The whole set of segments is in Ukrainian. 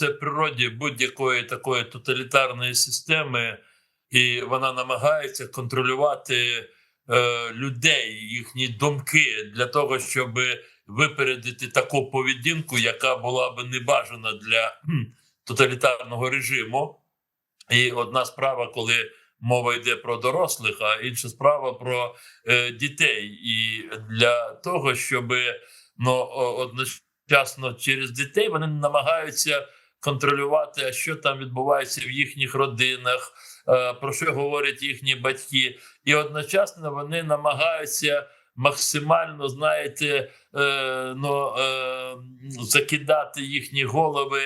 це природі будь-якої такої тоталітарної системи, і вона намагається контролювати е, людей, їхні думки для того, щоб випередити таку поведінку, яка була би небажана для кхм, тоталітарного режиму. І одна справа, коли мова йде про дорослих, а інша справа про е, дітей. І для того, щоб ну, одночасно через дітей вони намагаються контролювати, а що там відбувається в їхніх родинах, е, про що говорять їхні батьки, і одночасно вони намагаються максимально, знаєте, е, ну, е, закидати їхні голови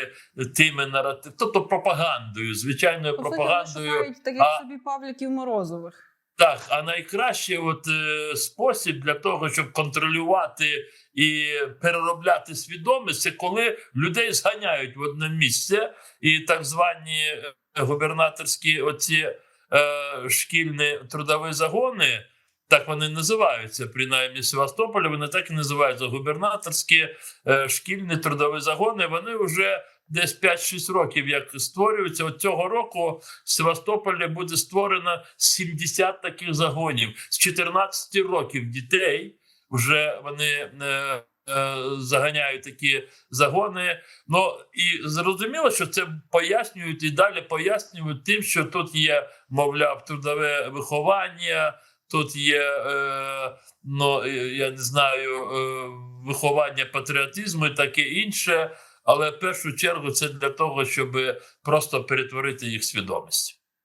тими наративами, тобто пропагандою, звичайною пропагандою. шукають таких а- собі Павліків Морозових. Так, а найкращий от, е, спосіб для того, щоб контролювати і переробляти свідомість, це коли людей зганяють в одне місце, і так звані е, губернаторські оці е, шкільні трудові загони. Так вони називаються, принаймні Севастополі. Вони так і називаються губернаторські е, шкільні трудові загони. Вони вже десь 5-6 років як створюються. От цього року в Севастополі буде створено 70 таких загонів з 14 років дітей. Вже вони е, е, заганяють такі загони. Ну і зрозуміло, що це пояснюють і далі пояснюють тим, що тут є, мовляв, трудове виховання. Тут є, е, ну я не знаю, е, виховання патріотизму і таке інше, але в першу чергу це для того, щоб просто перетворити їх свідомість.